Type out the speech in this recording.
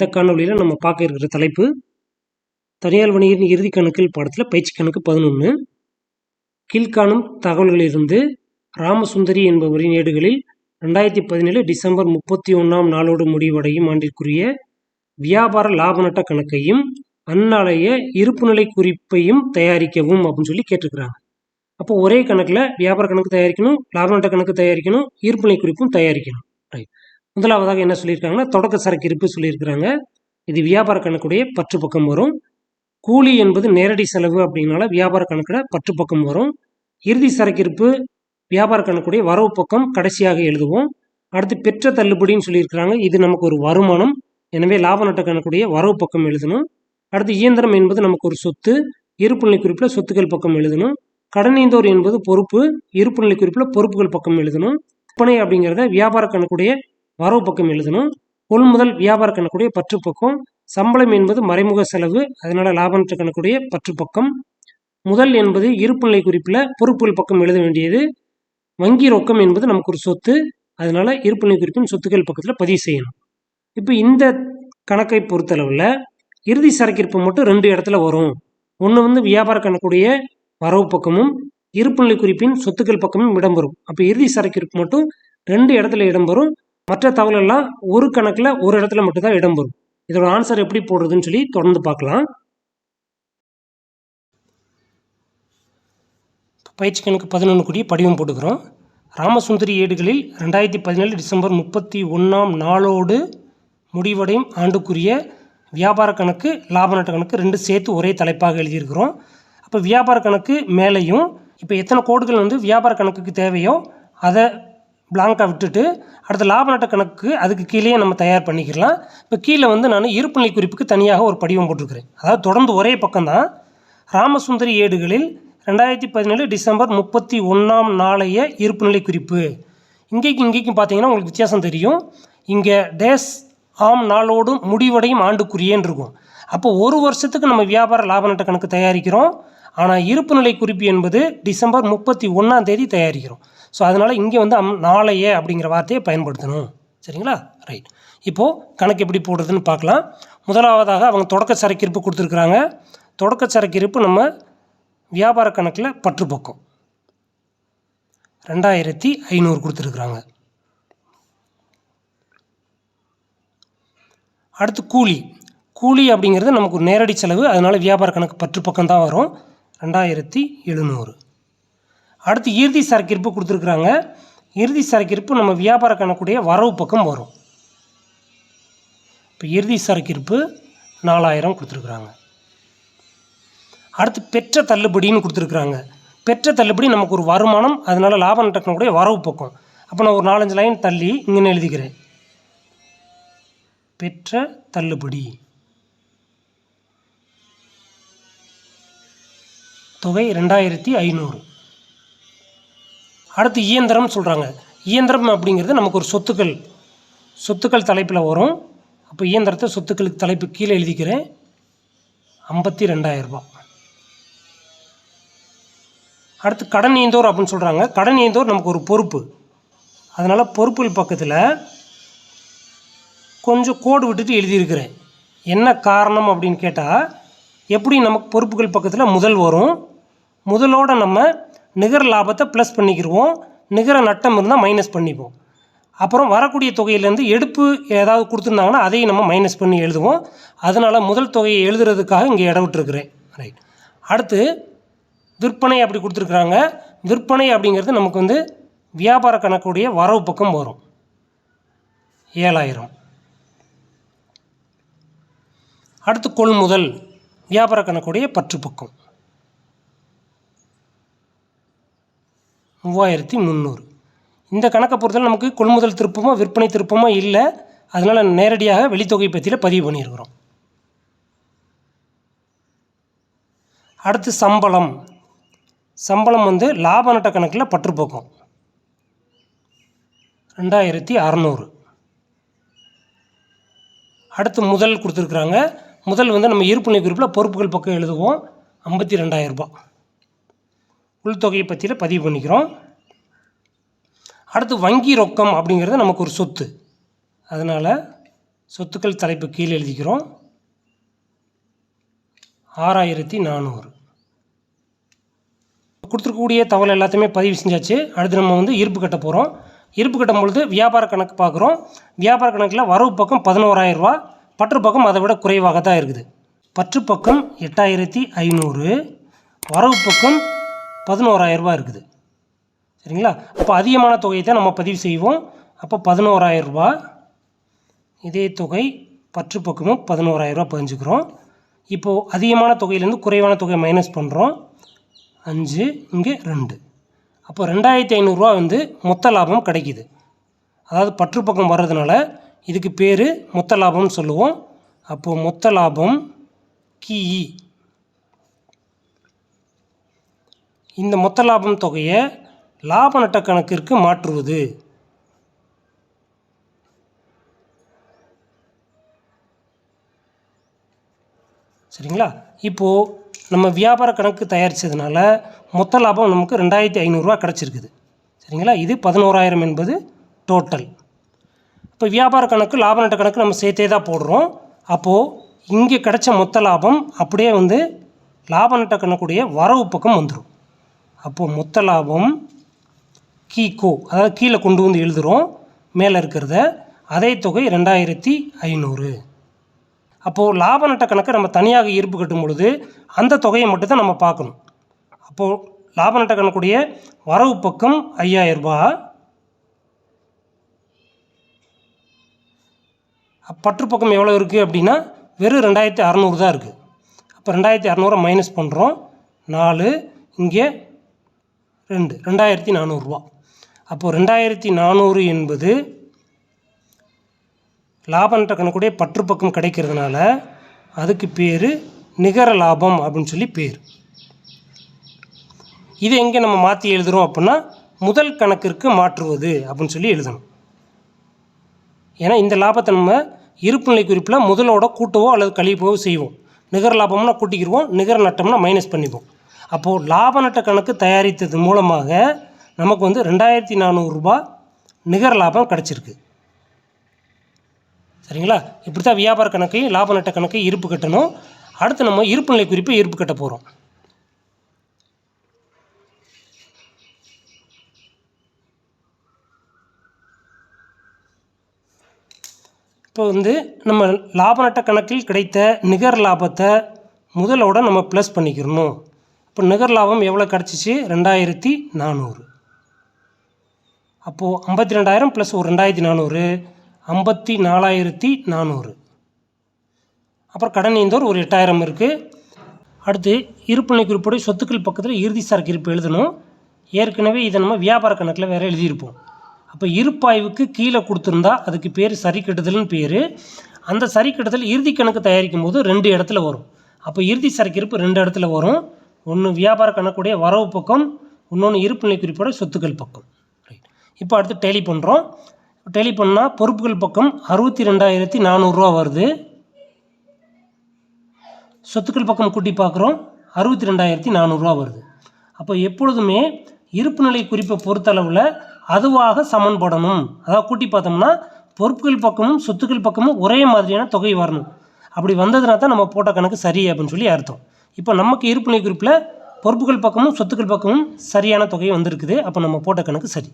இந்த காணொலியில் நம்ம பார்க்க இருக்கிற தலைப்பு தனியார் வணிகரின் இறுதி கணக்கில் பாடத்தில் பயிற்சி கணக்கு பதினொன்று கீழ்காணும் தகவல்களிலிருந்து ராமசுந்தரி என்பவரின் ஏடுகளில் ரெண்டாயிரத்தி பதினேழு டிசம்பர் முப்பத்தி ஒன்றாம் நாளோடு முடிவடையும் ஆண்டிற்குரிய வியாபார லாப நட்ட கணக்கையும் அந்நாளைய இருப்புநிலை குறிப்பையும் தயாரிக்கவும் அப்படின்னு சொல்லி கேட்டிருக்கிறாங்க. அப்போ ஒரே கணக்கில் வியாபார கணக்கு தயாரிக்கணும் லாப நட்ட கணக்கு தயாரிக்கணும் இருப்பு நிலை குறிப்பும் தயாரிக்கணும். ரைட் முதலாவதாக என்ன சொல்லியிருக்காங்கன்னா தொடக்க சரக்கு இருப்பு சொல்லியிருக்கிறாங்க. இது வியாபார கணக்குடைய பற்று பக்கம் வரும். கூலி என்பது நேரடி செலவு அப்படின்னால வியாபார கணக்கில் பற்று பக்கம் வரும். இறுதி சரக்கு இருப்பு வியாபார கணக்குடைய வரவு பக்கம் கடைசியாக எழுதுவோம். அடுத்து பெற்ற தள்ளுபடின்னு சொல்லியிருக்கிறாங்க. இது நமக்கு ஒரு வருமானம். எனவே லாப நட்ட கணக்குடைய வரவு பக்கம் எழுதணும். அடுத்து இயந்திரம் என்பது நமக்கு ஒரு சொத்து. இருப்புநிலை குறிப்பில் சொத்துக்கள் பக்கம் எழுதணும். கடனீந்தோர் என்பது பொறுப்பு. இருப்புநிலை குறிப்பில் பொறுப்புகள் பக்கம் எழுதணும். விற்பனை அப்படிங்கிறத வியாபார கணக்குடைய வரவு பக்கம் எழுதணும். கொள்முதல் வியாபார கணக்குடைய பற்று பக்கம் சம்பளம் என்பது மறைமுக செலவு அதனால லாபநட்ட கணக்குடைய பற்று பக்கம் முதல் என்பது இருப்புநிலை குறிப்பில் பொறுப்புகள் பக்கம் எழுத வேண்டியது. வங்கி ரொக்கம் என்பது நமக்கு ஒரு சொத்து அதனால இருப்புநிலை குறிப்பின் சொத்துக்கள் பக்கத்தில் பதிவு செய்யணும். இப்போ இந்த கணக்கை பொறுத்தளவில் இறுதி சரக்கிருப்பு மட்டும் ரெண்டு இடத்துல வரும். ஒன்று வந்து வியாபார கணக்குடைய வரவு பக்கமும் இருப்புநிலை குறிப்பின் சொத்துக்கள் பக்கமும் இடம்பெறும். அப்போ இறுதி சரக்கிருப்பு மட்டும் ரெண்டு இடத்துல இடம்பெறும். மற்ற தகவலெல்லாம் ஒரு கணக்கில் ஒரு இடத்துல மட்டும்தான் இடம்பெறும் இதோட ஆன்சர் எப்படி போடுறதுன்னு சொல்லி தொடர்ந்து பார்க்கலாம். பயிற்சி கணக்கு பதினொன்று கூடிய படிவம் போட்டுக்கிறோம். ராமசுந்தரி ஏடுகளில் ரெண்டாயிரத்தி பதினேழு டிசம்பர் முப்பத்தி ஒன்றாம் நாளோடு முடிவடையும் ஆண்டுக்குரிய வியாபார கணக்கு லாப நட்ட கணக்கு ரெண்டு சேர்த்து ஒரே தலைப்பாக எழுதியிருக்கிறோம். அப்போ வியாபார கணக்கு மேலேயும் இப்போ எத்தனை கோடுகள் வந்து வியாபார கணக்குக்கு தேவையோ அதை பிளாங்காக விட்டுட்டு அடுத்த லாப நட்ட கணக்கு அதுக்கு கீழேயே நம்ம தயார் பண்ணிக்கலாம் இப்போ கீழே வந்து நான் இருப்புநிலை குறிப்புக்கு தனியாக ஒரு படிவம் போட்டிருக்கிறேன். அதாவது தொடர்ந்து ஒரே பக்கம்தான் ராமசுந்தரி ஏடுகளில் ரெண்டாயிரத்தி பதினேழு டிசம்பர் முப்பத்தி ஒன்றாம் நாளைய இருப்புநிலை குறிப்பு. இங்கேக்கு இங்கேக்கும் பார்த்தீங்கன்னா உங்களுக்கு வித்தியாசம் தெரியும். இங்கே டேஸ் ஆம் நாளோடும் முடிவடையும் ஆண்டுக்குரியேன்னு இருக்கும். அப்போ ஒரு வருஷத்துக்கு நம்ம வியாபார லாப நட்ட கணக்கு தயாரிக்கிறோம். ஆனால் இருப்பு நிலை குறிப்பு என்பது டிசம்பர் முப்பத்தி ஒன்றாம் தேதி தயாரிக்கிறோம். ஸோ அதனால் இங்கே வந்து அம் நாளைய அப்படிங்கிற வார்த்தையை பயன்படுத்தணும். சரிங்களா? ரைட் இப்போது கணக்கு எப்படி போடுறதுன்னு பார்க்கலாம். முதலாவதாக அவங்க தொடக்க சரக்கிருப்பு கொடுத்துருக்குறாங்க. தொடக்க சரக்கிருப்பு நம்ம வியாபார கணக்கில் பற்று பக்கம் ரெண்டாயிரத்தி ஐநூறு கொடுத்துருக்குறாங்க. அடுத்து கூலி. கூலி அப்படிங்கிறது நமக்கு ஒரு நேரடி செலவு. அதனால் வியாபார கணக்கு பற்று பக்கம் தான் வரும். ரெண்டாயிரத்தி எழுநூறு. அடுத்து இறுதி சரக்கிருப்பு கொடுத்துருக்குறாங்க. இறுதி சரக்கிருப்பு நம்ம வியாபார கணக்குடைய வரவு பக்கம் வரும். இப்போ இறுதி சரக்கிருப்பு நாலாயிரம் கொடுத்துருக்குறாங்க. அடுத்து பெற்ற தள்ளுபடின்னு கொடுத்துருக்குறாங்க. பெற்ற தள்ளுபடி நமக்கு ஒரு வருமானம் அதனால் லாப நட்டக்கனுடைய வரவு பக்கம். அப்போ நான் ஒரு நாலஞ்சு லைன் தள்ளி இங்கே எழுதிக்கிறேன். பெற்ற தள்ளுபடி. தொகை ரெண்டாயிரத்தி ஐநூறு. அடுத்து இயந்திரம் சொல்கிறாங்க இயந்திரம் அப்படிங்கிறது நமக்கு ஒரு சொத்துக்கள் சொத்துக்கள் தலைப்பில் வரும். அப்போ இயந்திரத்தை சொத்துக்களுக்கு தலைப்பு கீழே எழுதிக்கிறேன். ஐம்பத்தி ரெண்டாயிரரூபா அடுத்து கடன் ஈந்தோர் அப்படின்னு சொல்கிறாங்க கடன் ஈந்தோர் நமக்கு ஒரு பொறுப்பு. அதனால் பொறுப்புகள் பக்கத்தில் கொஞ்சம் கோடு விட்டுட்டு எழுதியிருக்கிறேன். என்ன காரணம் அப்படின்னு கேட்டால் எப்படி நமக்கு பொறுப்புகள் பக்கத்தில் முதல் வரும்? முதலோட நம்ம நிகர லாபத்தை ப்ளஸ் பண்ணிக்கிடுவோம் நிகர நட்டம் இருந்தால் மைனஸ் பண்ணிப்போம். அப்புறம் வரக்கூடிய தொகையிலேருந்து எடுப்பு ஏதாவது கொடுத்துருந்தாங்கன்னா அதையும் நம்ம மைனஸ் பண்ணி எழுதுவோம். அதனால் முதல் தொகையை எழுதுறதுக்காக இங்கே இடம் விட்டுருக்குறேன். ரைட் அடுத்து விற்பனை அப்படி கொடுத்துருக்குறாங்க. விற்பனை அப்படிங்கிறது நமக்கு வந்து வியாபார கணக்குடைய வரவு பக்கம் வரும். ஏழாயிரம். அடுத்து கொள்முதல் வியாபார கணக்குடைய பற்று பக்கம். மூவாயிரத்தி முந்நூறு. இந்த கணக்கை பொறுத்தவரை நமக்கு கொள்முதல் திருப்பமோ விற்பனை திருப்பமோ இல்லை. அதனால் நேரடியாக வெளித்தொகை பற்றியில் பதிவு பண்ணியிருக்கிறோம். அடுத்து சம்பளம். சம்பளம் வந்து லாப நட்ட கணக்கில் பற்றுப்போக்கம் ரெண்டாயிரத்தி அறநூறு. அடுத்து முதல் கொடுத்துருக்குறாங்க. முதல் வந்து நம்ம இருப்புநிலை குறிப்பில் பொறுப்புகள் பக்கம் எழுதுவோம். ஐம்பத்தி ரெண்டாயிரரூபா உள்தொகையை பற்றியில் பதிவு பண்ணிக்கிறோம். அடுத்து வங்கி ரொக்கம் அப்படிங்கிறது நமக்கு ஒரு சொத்து. அதனால் சொத்துக்கள் தலைப்பு கீழே எழுதிக்கிறோம். ஆறாயிரத்தி நானூறு. கொடுத்துருக்கக்கூடிய தகவல் எல்லாத்தையுமே பதிவு செஞ்சாச்சு. அடுத்து நம்ம வந்து இருப்பு கட்ட போகிறோம் இருப்பு கட்டும் பொழுது வியாபார கணக்கு பார்க்குறோம். வியாபார கணக்கில் வரவு பக்கம் பதினோராயிரரூவா பற்று பக்கம் அதை விட குறைவாக தான் இருக்குது. பற்று பக்கம் எட்டாயிரத்தி ஐநூறு வரவு பக்கம் பதினோராயிரரூபா இருக்குது. சரிங்களா? அப்போ அதிகமான தொகையை தான் நம்ம பதிவு செய்வோம். அப்போ பதினோராயிரரூபா இதே தொகை பற்று பக்கமும் பதினோராயிரரூபா பதிஞ்சுக்கிறோம். இப்போது அதிகமான தொகையிலேருந்து குறைவான தொகையை மைனஸ் பண்ணுறோம் அஞ்சு இங்கே ரெண்டு. அப்போ ரெண்டாயிரத்தி ஐநூறுரூவா வந்து மொத்த லாபம் கிடைக்கிது. அதாவது பற்று பக்கம் வர்றதுனால இதுக்கு பேர் மொத்த லாபம்னு சொல்லுவோம். அப்போது மொத்த லாபம் கிஇ இந்த மொத்த லாபம் தொகையை லாப நட்ட கணக்கிற்கு மாற்றுவது. சரிங்களா? இப்போது நம்ம வியாபார கணக்கு தயாரித்ததுனால மொத்த லாபம் நமக்கு ரெண்டாயிரத்தி ஐநூறுரூவா கிடச்சிருக்குது. சரிங்களா? இது பதினோராயிரம் என்பது டோட்டல் இப்போ வியாபார கணக்கு லாப நட்ட கணக்கு நம்ம சேர்த்தே தான் போடுறோம். அப்போது இங்கே கிடைச்ச மொத்த லாபம் அப்படியே வந்து லாப நட்ட கணக்குடைய வரவு பக்கம் வந்துடும் அப்போது மொத்த லாபம் கீகோ அதாவது கீழே கொண்டு வந்து எழுதுகிறோம் மேலே இருக்கிறத. அதே தொகை ரெண்டாயிரத்தி ஐநூறு. அப்போது லாப நட்ட கணக்கை நம்ம தனியாக ஈர்ப்பு கட்டும் பொழுது அந்த தொகையை மட்டும் தான் நம்ம பார்க்கணும். அப்போது லாப நட்ட கணக்குடைய வரவு பக்கம் ஐயாயிரரூபா பற்று பக்கம் எவ்வளோ இருக்குது அப்படின்னா வெறும் ரெண்டாயிரத்தி அறநூறு தான் இருக்குது அப்போ ரெண்டாயிரத்தி அறநூறை மைனஸ் பண்ணுறோம் நாலு இங்கே ரெண்டு ரெண்டாயிரத்தி நானூறுரூவா அப்போது ரெண்டாயிரத்தி நானூறு என்பது லாபன்ற கணக்குடைய பற்று பக்கம் கிடைக்கிறதுனால அதுக்கு பேர் நிகர லாபம் அப்படின்னு சொல்லி பேர். இது எங்கே நம்ம மாற்றி எழுதுகிறோம் அப்படின்னா முதல் கணக்கிற்கு மாற்றுவது அப்படின்னு சொல்லி எழுதணும். ஏன்னா இந்த லாபத்தை நம்ம இருப்புநிலை குறிப்பில் முதலோட கூட்டவோ அல்லது கழிப்பவோ செய்வோம். நிகர லாபம்னா கூட்டிக்கிடுவோம் நிகர நட்டம்னா மைனஸ் பண்ணிப்போம். அப்போது லாப நட்ட கணக்கு தயாரித்தது மூலமாக நமக்கு வந்து ரெண்டாயிரத்தி நானூறுரூபா நிகர லாபம் கிடச்சிருக்கு. சரிங்களா? இப்படி தான் வியாபார கணக்கையும் லாப நட்ட கணக்கையும் இருப்பு கட்டணும். அடுத்து நம்ம இருப்புநிலை குறிப்பை இருப்பு கட்ட போகிறோம் இப்போ வந்து நம்ம லாப நட்ட கணக்கில் கிடைத்த நிகர் லாபத்தை முதலோட நம்ம ப்ளஸ் பண்ணிக்கிறணும். இப்போ நிகர் லாபம் எவ்வளோ கிடச்சிச்சு? ரெண்டாயிரத்தி நானூறு. அப்போது ஐம்பத்தி ரெண்டாயிரம் ப்ளஸ் ஒரு ரெண்டாயிரத்தி நானூறு ஐம்பத்தி நாலாயிரத்தி நானூறு. அப்புறம் கடன் ஈந்தோர் ஒரு எட்டாயிரம் இருக்குது அடுத்து இருப்புநிலை குறிப்போடு சொத்துக்கள் பக்கத்தில் இறுதி சரக்கு இருப்பு எழுதணும். ஏற்கனவே இதை நம்ம வியாபார கணக்கில் வேறு எழுதியிருப்போம். அப்போ இருப்பாய்வுக்கு கீழே கொடுத்துருந்தா அதுக்கு பேர் சரி கட்டுதல்னு பேர். அந்த சரி கட்டுதல் இறுதி கணக்கு தயாரிக்கும் போது ரெண்டு இடத்துல வரும். அப்போ இறுதி சரக்கு இருப்பு ரெண்டு இடத்துல வரும். ஒன்று வியாபார கணக்குடைய வரவு பக்கம் இன்னொன்று இருப்புநிலை குறிப்போட சொத்துக்கள் பக்கம். ரைட் இப்போ அடுத்து டெலி பண்ணுறோம் டெலி பண்ணால் பொறுப்புகள் பக்கம் அறுபத்தி ரெண்டாயிரத்தி நானூறுரூவா வருது. சொத்துக்கள் பக்கம் கூட்டி பார்க்குறோம். அறுபத்தி ரெண்டாயிரத்தி நானூறுரூவா வருது. அப்போ எப்பொழுதுமே இருப்புநிலை குறிப்பை பொறுத்தளவில் அதுவாக சமன்படணும். அதாவது கூட்டி பார்த்தோம்னா பொறுப்புகள் பக்கமும் சொத்துக்கள் பக்கமும் ஒரே மாதிரியான தொகை வரணும். அப்படி வந்ததுனா தான் நம்ம போட்ட கணக்கு சரி அப்படின்னு சொல்லி அர்த்தம். இப்போ நமக்கு இருப்புநிலை குறிப்பில் பொறுப்புகள் பக்கமும் சொத்துக்கள் பக்கமும் சரியான தொகை வந்திருக்குது. அப்போ நம்ம போட்ட கணக்கு சரி.